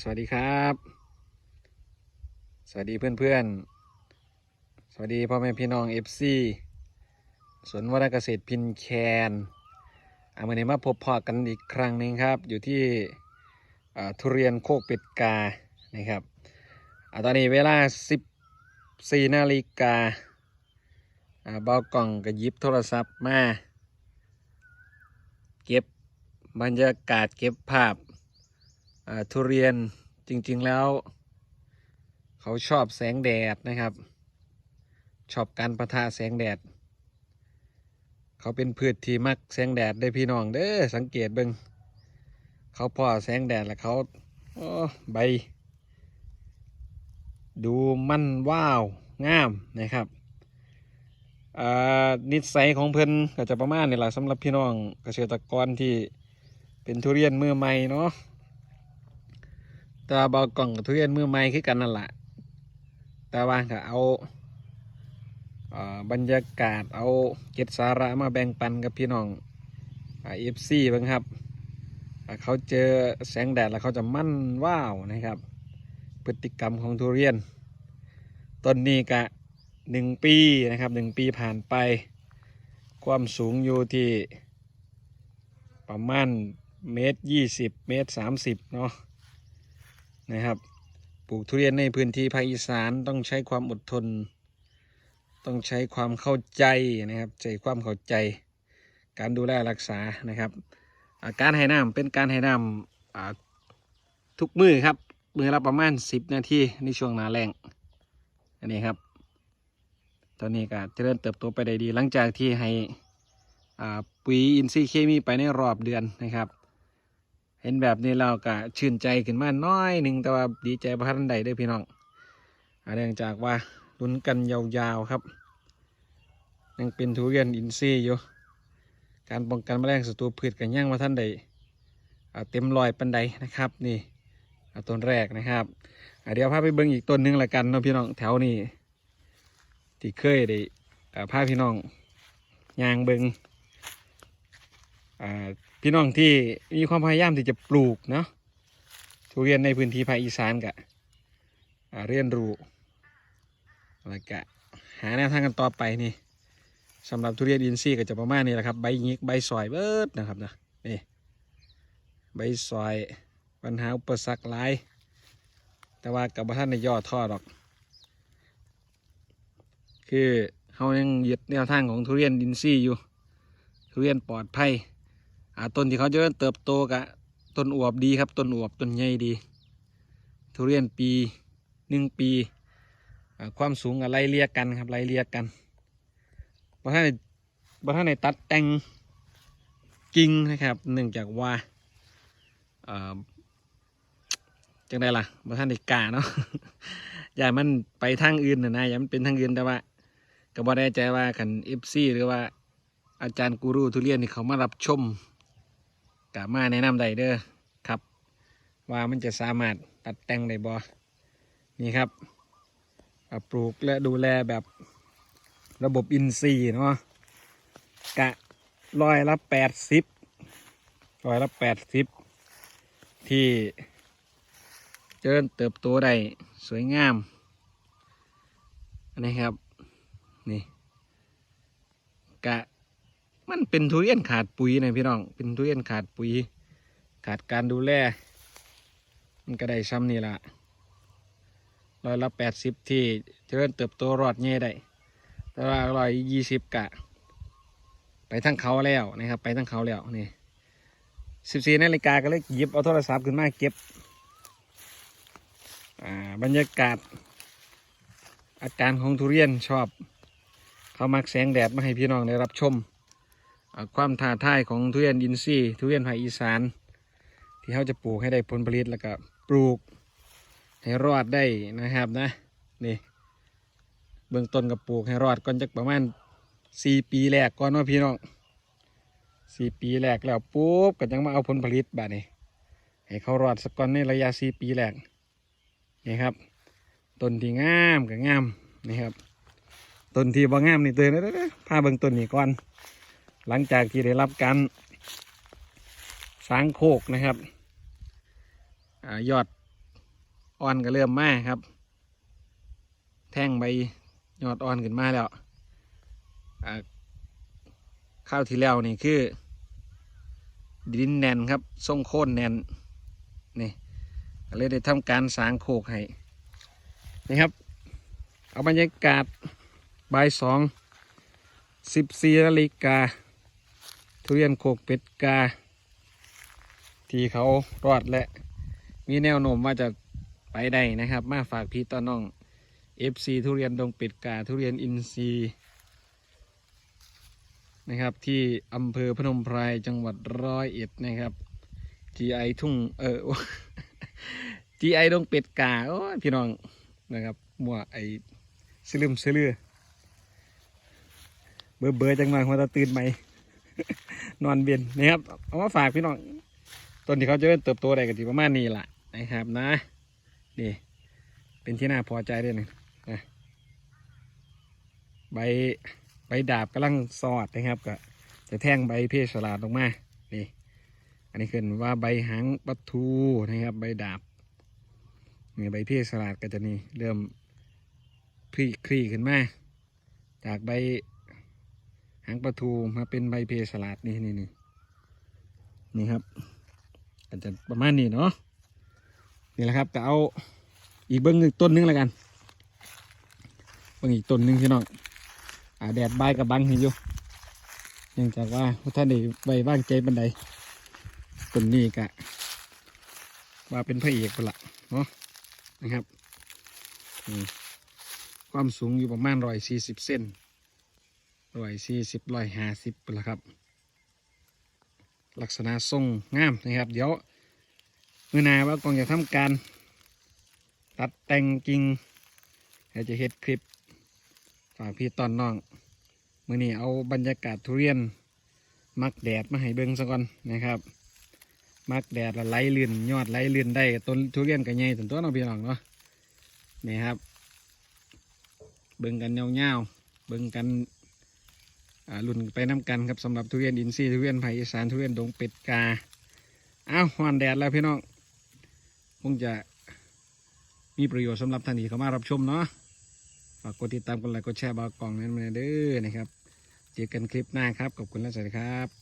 สวัสดีครับ สวัสดีเพื่อนๆ สวัสดีพ่อแม่พี่น้องเอฟซีสวนวรเกษตรพินแคนอาวันนี้มาพบพอกันอีกครั้งหนึ่งครับ อยู่ที่อ่าทุเรียนโคกเป็ดกา นะครับอาตอนนี้เวลา 14นาฬิกาอ่าเบากล่องก็หยิบโทรศัพท์มา เก็บบรรยากาศเก็บภาพ ทุเรียนจริงๆแล้ว เขาชอบแสงแดดนะครับ ชอบการประทะแสงแดด เขาเป็นพืชที่มักแสงแดดได้พี่น้องเด้อสังเกตเบิงเขาพอแสงแดดแล้วเขาใบ ดูมันว้าวงามนะครับนิสัยของเพิ่นก็จะประมาณนี้แหละสำหรับพี่น้องเกษตรกรที่เป็นทุเรียนมือใหม่เนาะ แต่ว่าเบากล่องกับทุเรียนมือใหม่คือกันนั่นแหละแต่ว่าก็เอาบรรยากาศเอาเก็ดสาระมาแบ่งปันกับพี่น้องเอฟซีบ้างครับ เขาเจอแสงแดดแล้วเขาจะมั่นว้าวนะครับ พฤติกรรมของทุเรียน ต้นนี้กะหนึ่งปีนะครับหนึ่งปีผ่านไป ความสูงอยู่ที่ประมาณเมตรยี่สิบเมตรสามสิบเนาะ นะครับ ปลูกทุเรียนในพื้นที่ภาคอีสานต้องใช้ความอดทน ต้องใช้ความเข้าใจนะครับ ใจความเข้าใจ การดูแลรักษานะครับาการให้น้ำเป็นการให้น้ำทุกมือครับ มือละประมาณ 10 นาทีในช่วงหนาแรงอันนี้ครับ ตอนนี้ก็เจริญเติบโตไปได้ดี หลังจากที่ให้ปุ๋ยอินทรีย์เคมีไปในรอบเดือนนะครับ เห็นแบบนี้เราก็ชื่นใจขึ้นมาน้อยหนึ่งแต่ว่าดีใจพระท่านใดเด้วยพี่น้องเนื่องจากว่าลุ้นกันยาวๆครับ ยังเป็นทุเรียนอินทรีย์อยู่ การป้องกันแมลงศัตรูพืชกันย่างมาท่านใดเต็มรอยปันใดนะครับนี่ต้นแรกนะครับเดี๋ยวพาไปเบิ้งอีกต้นหนึงละกันเนาะพี่น้องแถวนี้ที่เคยได้พาพี่น้องย่างเบิ้งอ่า พี่น้องที่มีความพยายามที่จะปลูกเนาะทุเรียนในพื้นที่ภาคอีสานกะเรียนรู้แล้วก็หาแนวทางกันต่อไปนี่สำหรับทุเรียนอินทรีย์ก็จะประมาณนี้แหละครับใบยิกใบซอยเบิดนะครับนะนี่ใบซอยปัญหาอุปสรรคหลาย แต่ว่ากับท่านในย่อท่อดอก คือเขายังยึดแนวทางของทุเรียนอินทรีย์อยู่ ทุเรียนปลอดภัย อ่าต้นที่เขาจะเริ่มเติบโตกะต้นอวบดีครับต้นอวบต้นใหญ่ดี ทุเรียนปีหนึ่งปีความสูงกับไล่เลียกกันครับไล่เลียกกันบางท่านบางท่านในตัดแต่งกิ่งนะครับเนื่องจากว่าอ่าจังได้ล่ะบางท่านในกาเนาะอย่ามันไปทางอื่นนะนะอย่ามันเป็นทางอื่นแต่ว่าก็บ่ได้ใจว่าขันเอฟซีหรือว่าอาจารย์กูรูทุเรียนนี่เขามารับชม กะมาแนะนำได้เด้อครับ ว่ามันจะสามารถตัดแต่งได้บ่นี่ครับปลูกและดูแลแบบระบบอินทรีย์เนาะกะร้อยละแปดสิบร้อยละแปดสิบที่เจริญเติบโตได้สวยงามอันนี้ครับ นี่กะ มันเป็นทุเรียนขาดปุ๋ยนะพี่น้อง เป็นทุเรียนขาดปุ๋ย ขาดการดูแล มันก็ได้ซ้ำนี่ละร้อยละแปดสิบที่เจริญเติบโตรอดเง่ได้แต่ว่าร้อยยี่สิบกะ ไปทั้งเขาแล้วนะครับ ไปทั้งเขาแล้วนี่สิบสี่นาฬิกาก็เลยหยิบเอาโทรศัพท์ขึ้นมาเก็บ อ่าบรรยากาศ อาการของทุเรียนชอบ เขามักแสงแดดมาให้พี่น้องได้รับชม ความท้าทายของทุเรียนอินทรีย์ทุเรียนภาคอีสาน ที่เขาจะปลูกให้ได้ผลผลิตแล้วก็ปลูกให้รอดได้นะครับนะนี่เบื้องต้นก็ปลูกให้รอดก่อนจากประมาณสี่ปีแรกก่อนว่าพี่น้องสี่ปีแรกแล้วปุ๊บก็ยังมาเอาผลผลิตแบบนี้ให้เขารอดสักก่อนในระยะสี่ปีแรกนี่ครับต้นที่งามก็งามนี่ครับต้นที่บ่งามนี่เตือนนะพาเบื้องต้นนี้ก่อน หลังจากที่ได้รับการสร้างโคกนะครับอยอดอ่อนก็เริ่มมาครับ แท่งใบยอดอ่อนขึ้นมาแล้วข้าวที่แล้วนี่คือ ดินแน่นครับทรงโค่นแน่นนี่เลยได้ทำการสางโคกให้นี่ครับ เอาบรรยากาศบ่ายสองสิบสี่นาฬิกา ทุเรียนโคกเป็ดกา ที่เขารอดและ มีแนวโน้มว่าจะไปได้นะครับ มาฝากพี่ต้อนน้อง FC ทุเรียนดงเป็ดกา ทุเรียนอินทรีย์นะครับที่อำเภอพนมไพรจังหวัดร้อยเอ็ดนะครับ GI ทุ่งเออ GI ดงเป็ดกาโอ้พี่น้องนะครับมัวไอสลืมสลือเบอร์เบอร์จังหน่อยหัวตาตื่นไหม นอนเบียนนะครับเอามาฝากพี่น้องต้นที่เขาจะเริ่มเติบโตได้กันที่ประมาณนี้แหละนะครับนะนี่เป็นที่น่าพอใจด้วยนะใบใบดาบกำลังสอดนะครับก็จะแท่งใบเพศสลาดออกมานี่อันนี้คือว่าใบหางปลาทูนะครับ ใบดาบนี่ใบเพศสลาดก็จะนี่เริ่มพรีคลี่ขึ้นมาจากใบ หางปลาทูมาเป็นใบเพสลาดนี่นี่นี่นี่ครับอาจจะประมาณนี้เนาะนี่แหละครับก็เอาอีกเบิ้องอีกต้นหนึงแล้วกันเบิ้องอีกต้นหนึงพี่น้องอาแดดใบกับบังเห็นอยู่เนื่องจากว่าท่านได้ใบว่างใจบันไดต้นนี้กะว่าเป็นพระเอกไปละเนาะนะครับความสูงอยู่ประมาณร้อยสี่สิบเซน ร้อยสี่สิบร้อยห้าสิบไปละครับ ลักษณะทรงงามนะครับ เดี๋ยวเมื่อนาว่ากองจะทำการ ตัดแต่งกิ่งเดี๋ยวจะเฮ็ดคลิปฝากพี่ตอนน้องมื่อนี้เอาบรรยากาศทุเรียน มักแดดมาให้เบิ่งซะก่อนนะครับ มักแดดละไหลลื่นยอดไหลลื่นได้ต้นทุเรียนก็ใหญ่ต้นตัวน้องพี่น้องเนาะนี่ครับ เบิ่งกันเงาวๆเบิ่งกัน รุ่นไปน้ำกันครับสำหรับทุเรียนอินทรีย์ทุเรียนไผ่อีสานทุเรียนดงเป็ดกาอ้าวฮอนแดดแล้วพี่น้องคงจะมีประโยชน์สำหรับท่านที่เข้ามารับชมเนาะฝากกดติดตามกดไลค์กดแชร์บากล่องนั้นมาเด้อนะครับ เจอกันคลิปหน้าครับขอบคุณและสวัสดีครับ